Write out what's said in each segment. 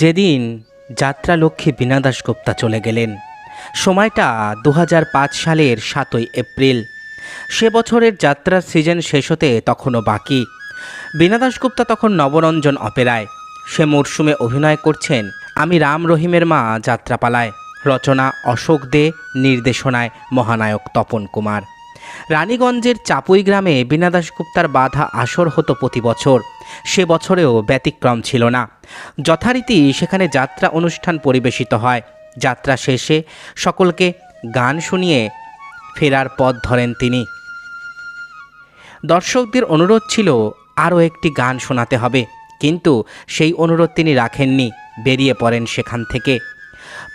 যেদিন যাত্রা যাত্রালক্ষ্মী বীণা দাশগুপ্তা চলে গেলেন, সময়টা দু হাজার পাঁচ সালের সাতই এপ্রিল। সে বছরের যাত্রার সিজন শেষ হতে তখনও বাকি। বীণা দাশগুপ্তা তখন নবরঞ্জন অপেরায়। সে মরশুমে অভিনয় করছেন আমি রাম রহিমের মা যাত্রাপালায়। রচনা অশোক দে, নির্দেশনায় মহানায়ক তপন কুমার। রানীগঞ্জের চাপুই গ্রামে বীণা দাশগুপ্তার বাধা আসর হতো প্রতি বছর। সে বছরেও ব্যতিক্রম ছিল না। যথারীতি সেখানে যাত্রা অনুষ্ঠান পরিবেশিত হয়। যাত্রা শেষে সকলকে গান শুনিয়ে ফেরার পথ ধরেন তিনি। দর্শকদের অনুরোধ ছিল আরও একটি গান শোনাতে হবে, কিন্তু সেই অনুরোধ তিনি রাখেননি, বেরিয়ে পড়েন সেখান থেকে।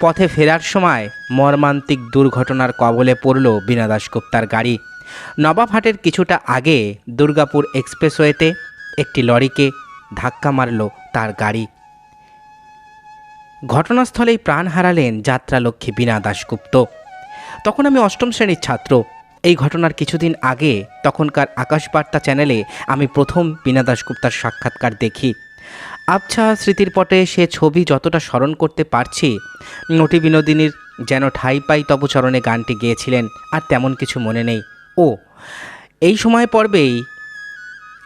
পথে ফেরার সময় মর্মান্তিক দুর্ঘটনার কবলে পড়ল বীণা দাশগুপ্তার গাড়ি। নবাবহাটের কিছুটা আগে দুর্গাপুর এক্সপ্রেসওয়েতে একটি লরিকে ধাক্কা মারল তার গাড়ি। ঘটনাস্থলেই প্রাণ হারালেন যাত্রালক্ষ্মী বীণা দাশগুপ্ত। তখন আমি অষ্টম শ্রেণির ছাত্র। এই ঘটনার কিছুদিন আগে তখনকার আকাশবার্তা চ্যানেলে আমি প্রথম বীণা দাশগুপ্তার সাক্ষাৎকার দেখি। আবছা স্মৃতির পটে সে ছবি যতটা স্মরণ করতে পারছি, নটি বিনোদিনীর যেন ঠাই পাই তবচরণে গানটি গেয়েছিলেন, আর তেমন কিছু মনে নেই। ও, এই সময় পর্বেই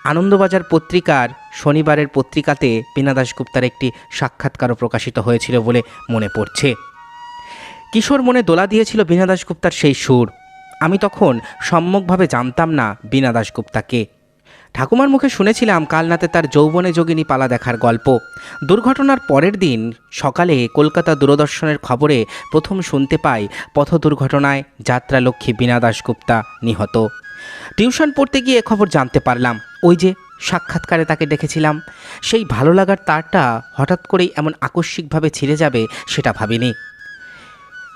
আনন্দবাজার পত্রিকার শনিবারের পত্রিকাতে বীণা দাশগুপ্তার একটি সাক্ষাৎকারও প্রকাশিত হয়েছিল বলে মনে পড়ছে। কিশোর মনে দোলা দিয়েছিল বীণা দাশগুপ্তার সেই সুর। আমি তখন সম্যকভাবে জানতাম না বীণা দাশগুপ্তাকে। ঠাকুমার মুখে শুনেছিলাম কালনাতে তার যৌবনে যোগিনী পালা দেখার গল্প। দুর্ঘটনার পরের দিন সকালে কলকাতা দূরদর্শনের খবরে প্রথম শুনতে পাই পথ দুর্ঘটনায় যাত্রালক্ষ্মী বীণা দাশগুপ্তা নিহত। টিউশন পড়তে গিয়ে খবর জানতে পারলাম। ওই যে সাক্ষাৎকারে তাকে দেখেছিলাম। সেই ভালো লাগার তারটা হঠাৎ করেই এমন আকস্মিকভাবে ছিঁড়ে যাবে সেটা ভাবিনি।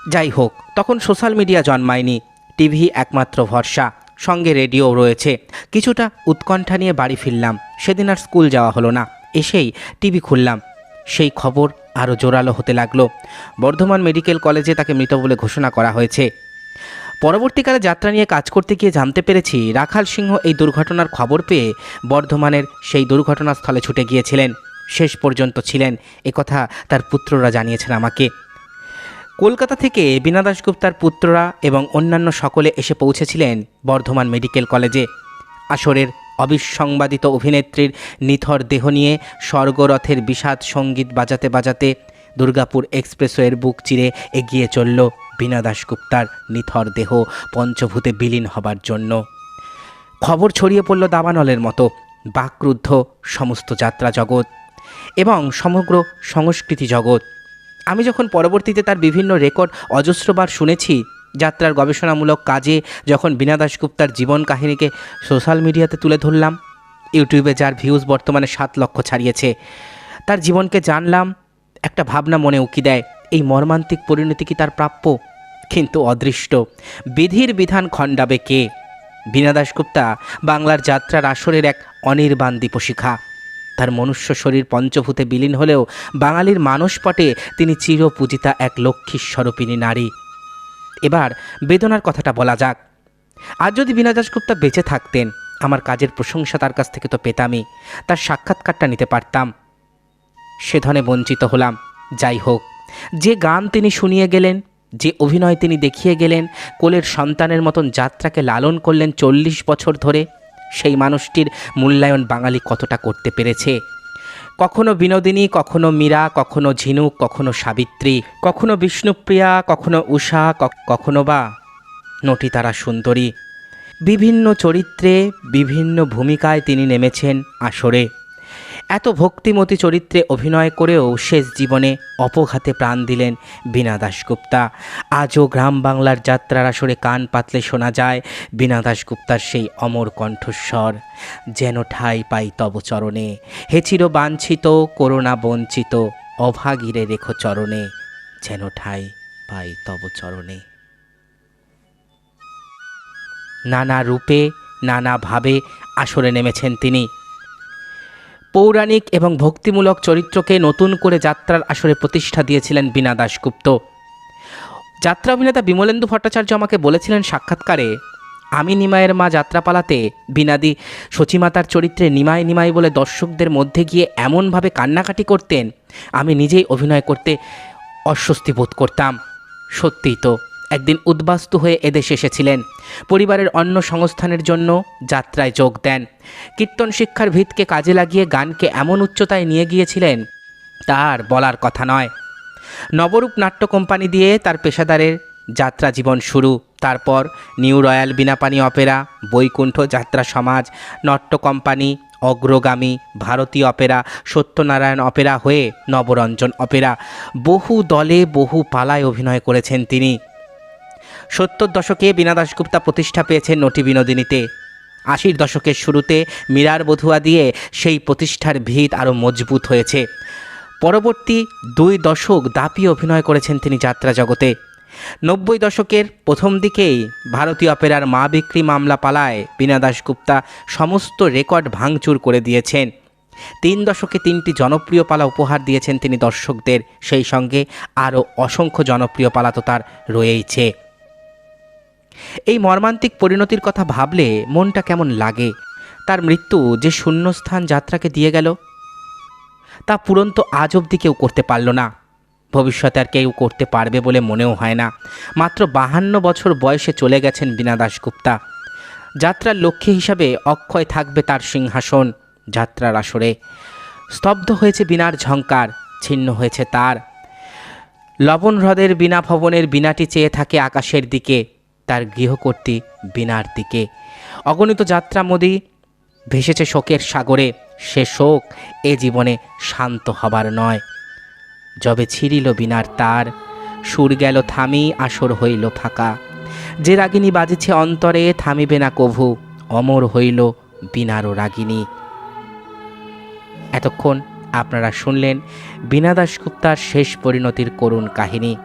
যাই হোক, তখন সোশ্যাল মিডিয়া জন্মায়নি। টিভি একমাত্র ভরসা, সঙ্গে রেডিও রয়েছে। কিছুটা উৎকণ্ঠা নিয়ে বাড়ি ফিরলাম। সেদিন আর স্কুল যাওয়া হলো না। এসেই টিভি খুললাম। সেই খবর আরও জোরালো হতে লাগল। বর্ধমান মেডিকেল কলেজে তাকে মৃত বলে ঘোষণা করা হয়েছে। পরবর্তীকালে যাত্রা নিয়ে কাজ করতে গিয়ে জানতে পেরেছি, রাখাল সিংহ এই দুর্ঘটনার খবর পেয়ে বর্ধমানের সেই দুর্ঘটনাস্থলে ছুটে গিয়েছিলেন। শেষ পর্যন্ত ছিলেন। একথা তার পুত্ররা জানিয়েছেন আমাকে। কলকাতা থেকে বীণা দাশগুপ্তার পুত্ররা এবং অন্যান্য সকলে এসে পৌঁছেছিলেন বর্ধমান মেডিকেল কলেজে। আসরের অবিসংবাদিত অভিনেত্রীর নিথর দেহ নিয়ে স্বর্গরথের বিষাদ সংগীত বাজাতে বাজাতে দুর্গাপুর এক্সপ্রেসওয়ের বুক চিরে এগিয়ে চলল। বীণা দাশগুপ্তার নিথর দেহ পঞ্চভূতে বিলীন হবার জন্য। খবর ছড়িয়ে পড়ল দাবানলের মতো বাকরুদ্ধ সমস্ত যাত্রা জগৎ এবং সমগ্র সংস্কৃতি জগৎ। আমি যখন পরবর্তীতে তার বিভিন্ন রেকর্ড অজস্রবার শুনেছি, যাত্রার গবেষণামূলক কাজে যখন বীণা দাশগুপ্তার জীবন কাহিনীকে সোশ্যাল মিডিয়াতে তুলে ধরলাম, ইউটিউবে যার ভিউজ বর্তমানে সাত লক্ষ ছাড়িয়েছে, তার জীবনকে জানলাম, একটা ভাবনা মনে উকি দেয় এই মর্মান্তিক পরিণতি কি তার প্রাপ্য? কিন্তু অদৃষ্ট। বিধির বিধান খণ্ডাবে কে? বীণা দাশগুপ্তা বাংলার যাত্রার আসরের এক অনির্বাণ দীপশিখা। তার মনুষ্য শরীর পঞ্চভূতে বিলীন হলেও বাঙালির মানসপটে তিনি চিরপূজিতা এক লক্ষ্মী স্বরূপিণী নারী। এবার বেদনার কথাটা বলা যাক। আর যদি বীণা দাশগুপ্তা বেঁচে থাকতেন, আমার কাজের প্রশংসা তার কাছ থেকে তো পেতামই, তার সাক্ষাৎকারটা নিতে পারতাম। সে ধনে বঞ্চিত হলাম, যাই হোক। যে গান তিনি শুনিয়ে গেলেন, যে অভিনয় তিনি দেখিয়ে গেলেন, কোলের সন্তানের মতন যাত্রাকে লালন করলেন চল্লিশ বছর ধরে, সেই মানুষটির মূল্যায়ন বাঙালি কতটা করতে পেরেছে? কখনো বিনোদিনী, কখনো মীরা, কখনো ঝিনুক, কখনো সাবিত্রী, কখনো বিষ্ণুপ্রিয়া, কখনো উষা কখনো বা নটিতারা সুন্দরী। বিভিন্ন চরিত্রে, বিভিন্ন ভূমিকায় তিনি নেমেছেন আসরে। এত ভক্তিমতী চরিত্রে অভিনয় করেও শেষ জীবনে অপঘাতে প্রাণ দিলেন বীণা দাশগুপ্তা। আজও গ্রাম বাংলার যাত্রার আসরে কান পাতলে শোনা যায় বীণা দাশগুপ্তার সেই অমর কণ্ঠস্বর। যেন ঠাই পাই তব চরণে, হে চির বাঞ্ছিত করোনা বঞ্চিত, অভাগিরে রেখো চরণে, যেন ঠাই পাই তব চরণে। নানা রূপে নানাভাবে আসরে নেমেছেন তিনি পৌরাণিক এবং ভক্তিমূলক চরিত্রকে নতুন করে যাত্রার আসরে প্রতিষ্ঠা দিয়েছিলেন বীণা দাশগুপ্ত। যাত্রা অভিনেতা বিমলেন্দু ভট্টাচার্য আমাকে বলেছিলেন সাক্ষাৎকারে, আমি নিমাইয়ের মা যাত্রাপালাতে বিনাদি সচিমাতার চরিত্রে নিমাই নিমাই বলে দর্শকদের মধ্যে গিয়ে এমনভাবে কান্নাকাটি করতেন, আমি নিজেই অভিনয় করতে অস্বস্তি বোধ করতাম। সত্যিই তো একদিন উদ্বাস্তু হয়ে এদেশে এসেছিলেন। পরিবারের অন্য সংস্থানের জন্য যাত্রায় যোগ দেন। কীর্তন শিক্ষার ভিতকে কাজে লাগিয়ে গানকে এমন উচ্চতায় নিয়ে গিয়েছিলেন, তার বলার কথা নয়। নবরূপ নাট্য কোম্পানি দিয়ে তার পেশাদারের যাত্রা জীবন শুরু। তারপর new royal Binapani opera, Baikuntha যাত্রা সমাজ, নট্য কোম্পানি, অগ্রগামী ভারতীয় অপেরা, সত্যনারায়ণ অপেরা হয়ে নবরঞ্জন অপেরা। বহু দলে বহু পালায় অভিনয় করেছেন তিনি। সত্তর দশকে বীণা দাশগুপ্তা প্রতিষ্ঠা পেয়েছেন নটি বিনোদিনীতে। আশির দশকের শুরুতে মীরার বধুয়া দিয়ে সেই প্রতিষ্ঠার ভিত আরও মজবুত হয়েছে। পরবর্তী দুই দশক দাপিয়ে অভিনয় করেছেন তিনি যাত্রা জগতে। নব্বই দশকের প্রথম দিকেই ভারতীয় অপেরার মা বিক্রি মামলা পালায় বীণা দাশগুপ্তা সমস্ত রেকর্ড ভাঙচুর করে দিয়েছেন। তিন দশকে তিনটি জনপ্রিয় পালা উপহার দিয়েছেন তিনি দর্শকদের। সেই সঙ্গে আরও অসংখ্য জনপ্রিয় পালা তো তার রয়েইছে। এই মর্মান্তিক পরিণতির কথা ভাবলে মনটা কেমন লাগে? তার মৃত্যু যে শূন্যস্থান যাত্রাকে দিয়ে গেল, তা পুরন্ত আজ অবধি কেউ করতে পারল না। ভবিষ্যতে আর কেউ করতে পারবে বলে মনেও হয় না। মাত্র বাহান্ন বছর বয়সে চলে গেছেন বীণা দাশগুপ্তা। যাত্রার লক্ষ্মী হিসাবে অক্ষয় থাকবে তার সিংহাসন যাত্রার আসরে। স্তব্ধ হয়েছে বিনার ঝঙ্কার ছিন্ন হয়েছে তার। লবণ হ্রদের বিনা ভবনের বিনাটি চেয়ে থাকে আকাশের দিকে। তার গৃহকর্ত্রী বিনার দিকে। অগণিত যাত্রা মোদি ভেসেছে শোকের সাগরে। সে শোক এ জীবনে শান্ত হবার নয়। যবে ছিঁড়িল বিনার তার, সুর গেল থামি, আসর হইল ফাঁকা। যে রাগিনী বাজিছে অন্তরে, থামিবে না কভু, অমর হইল বিনারও রাগিনী। এতক্ষণ আপনারা শুনলেন বীণা দাশগুপ্তার শেষ পরিণতির করুণ কাহিনী।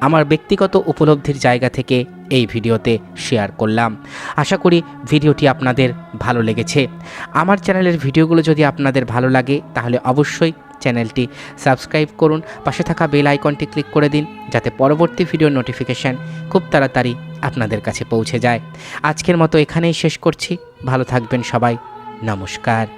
আমার ব্যক্তিগত উপলব্ধির জায়গা থেকে এই ভিডিওতে শেয়ার করলাম। আশা করি ভিডিওটি আপনাদের ভালো লেগেছে। আমার চ্যানেলের ভিডিওগুলো যদি আপনাদের ভালো লাগে, তাহলে অবশ্যই চ্যানেলটি সাবস্ক্রাইব করুন, পাশে থাকা বেল আইকনটি ক্লিক করে দিন, যাতে পরবর্তী ভিডিওর নোটিফিকেশান খুব তাড়াতাড়ি আপনাদের কাছে পৌঁছে যায়। আজকের মতো এখানেই শেষ করছি। ভালো থাকবেন সবাই। নমস্কার।